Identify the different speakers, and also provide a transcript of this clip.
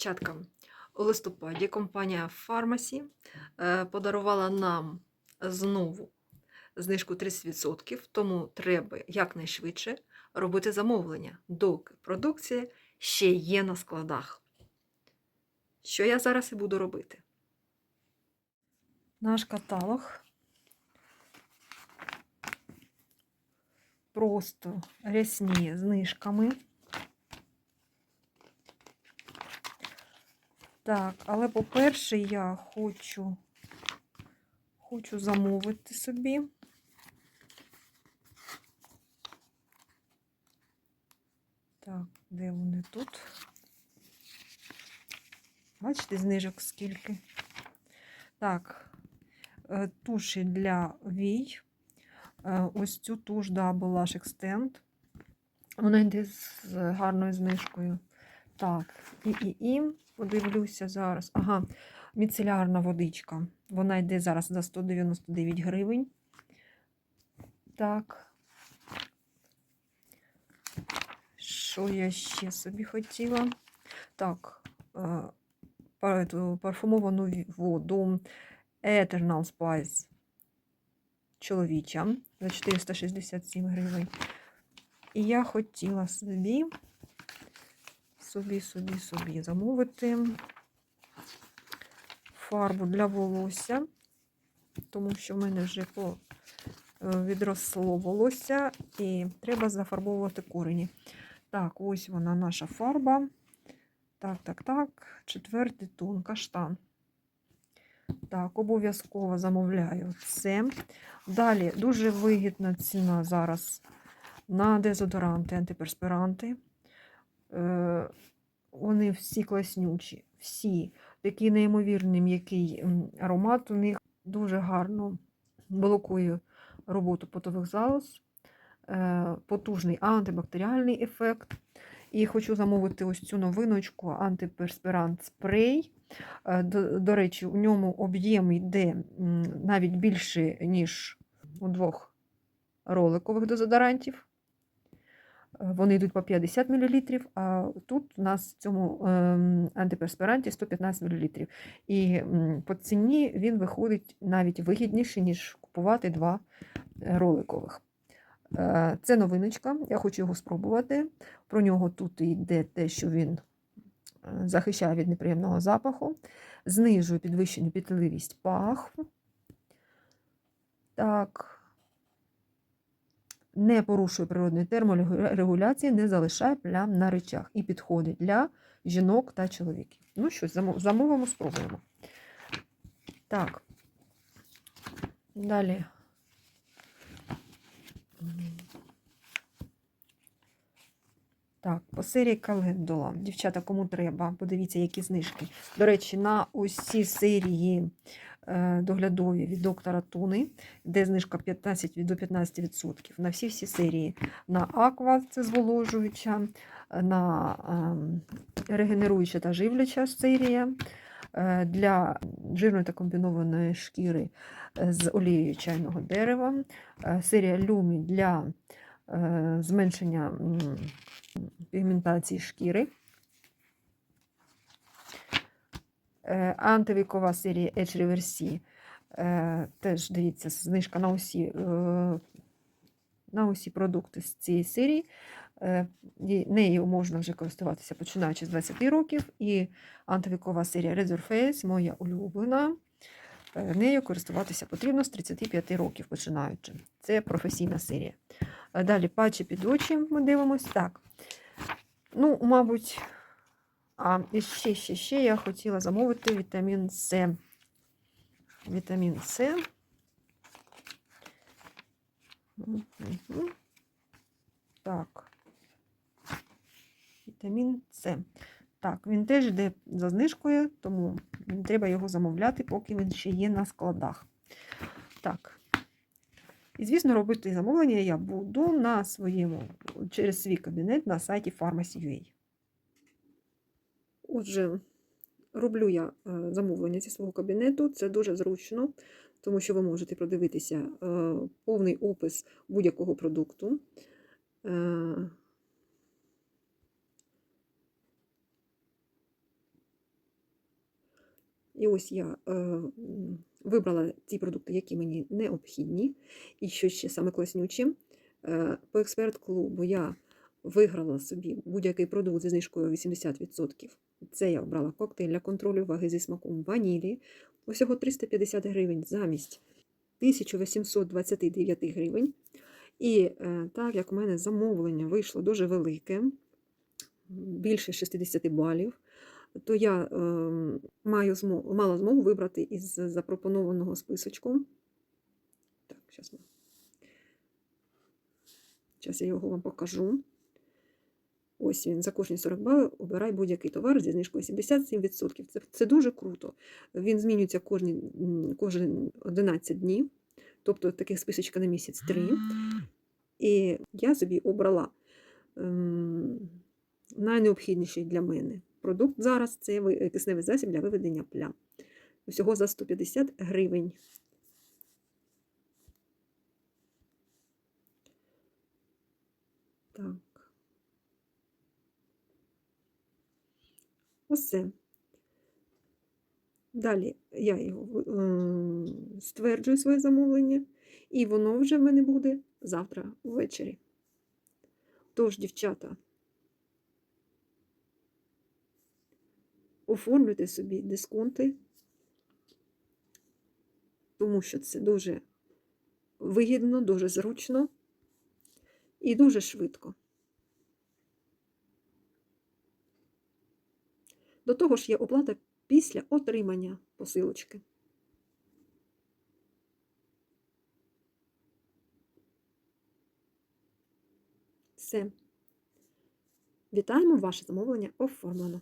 Speaker 1: Чатка. У листопаді компанія Pharmacy е, подарувала нам знову знижку 30%, тому треба якнайшвидше робити замовлення, доки продукція ще є на складах. Що я зараз і буду робити? Наш каталог. Просто рясні знижками. Так, але, по-перше, я хочу, хочу замовити собі. Так, де вони тут? Бачите, знижок скільки? Так, е, туші для вій. Е, Ось цю туш Double Lash Extend. Вона йде з гарною знижкою. Так, і, і, і подивлюся зараз. Ага, міцелярна водичка. Вона йде зараз за 199 гривень. Так. Що я ще собі хотіла? Так, е, парфумовану воду Eternal Spice чоловіча за 467 гривень. І я хотіла собі собі, собі, собі замовити фарбу для волосся, тому що в мене вже по, е, відросло волосся і треба зафарбовувати корені. Так, ось вона наша фарба. Так, так, так. Четвертий тон, каштан. Так, обов'язково замовляю це. Далі дуже вигідна ціна зараз на дезодоранти, антиперспіранти. Вони всі класнючі, всі. Такий неймовірний м'який аромат у них дуже гарно блокує роботу потових залоз, е, потужний антибактеріальний ефект. І хочу замовити ось цю новиночку антиперспірант спрей. Е, До, до речі, у ньому об'єм йде навіть більше, ніж у двох роликових дезодорантів. Вони йдуть по 50 мл, а тут у нас в цьому ем, антиперспіранті 115 мл. І по ціні він виходить навіть вигідніше, ніж купувати два роликових. Е, Це новиночка, я хочу його спробувати. Про нього тут йде те, що він е, захищає від неприємного запаху, знижує підвищену пітливість паху. Так не порушує природної терморегуляції, не залишає плям на речах і підходить для жінок та чоловіків. Ну що, замовимо, спробуємо. Так. Далі. Так, по серії календула. Дівчата, кому треба, подивіться, які знижки. До речі, на усі серії доглядові від доктора Туни, де знижка 15 до 15% На всі всі серії. На аква, це зволожуюча, на ем, регенеруюча та живляча серія. е, Для жирної та комбінованої шкіри е, з олією чайного дерева. е, Серія Люмі для е, зменшення пігментації шкіри. Антивікова серія Edge Reversi. Е, Теж дивіться, знижка на усі, е, на усі продукти з цієї серії. Е, Нею можна вже користуватися починаючи з 20 років. І антивікова серія Razor Face, моя улюблена. Е, Нею користуватися потрібно з 35 років починаючи. Це професійна серія. Е, Далі патчі під очі ми дивимось. Так. Ну, мабуть, а ще, ще, ще я хотіла замовити вітамін С. Вітамін С. Так. Вітамін С. Так, він теж йде за знижкою, тому не треба його замовляти, поки він ще є на складах. Так. І, звісно, робити замовлення я буду на своєму, через свій кабінет на сайті Pharmacy.ua. Отже, роблю я е, замовлення зі свого кабінету. Це дуже зручно, тому що ви можете продивитися е, повний опис будь-якого продукту. Е, І ось я вибрала ті продукти, які мені необхідні. І що ще саме класнюче, по експерт-клубу я виграла собі будь-який продукт зі знижкою 80%. Це я обрала коктейль для контролю ваги зі смаком ванілі. Усього 350 гривень замість 1829 гривень. І е, так як у мене замовлення вийшло дуже велике, більше 60 балів, то я е, маю змогу, мала змогу вибрати із запропонованого списочку. Так, зараз. Зараз я його вам покажу. Ось він за кожні 40 балів обирай будь-який товар зі знижкою 77%. Це, це дуже круто. Він змінюється кожні, м, кожен 11 днів, тобто таких списочка на місяць 3. І я собі обрала ем, найнеобхідніший для мене продукт зараз це кисневий засіб для виведення плям. Усього за 150 гривень. Так. Оце. Далі я його стверджую своє замовлення, і воно вже в мене буде завтра ввечері. Тож, дівчата, оформлюйте собі дисконти, тому що це дуже вигідно, дуже зручно і дуже швидко. До того ж є оплата після отримання посилочки. Все. Вітаємо, ваше замовлення оформлено.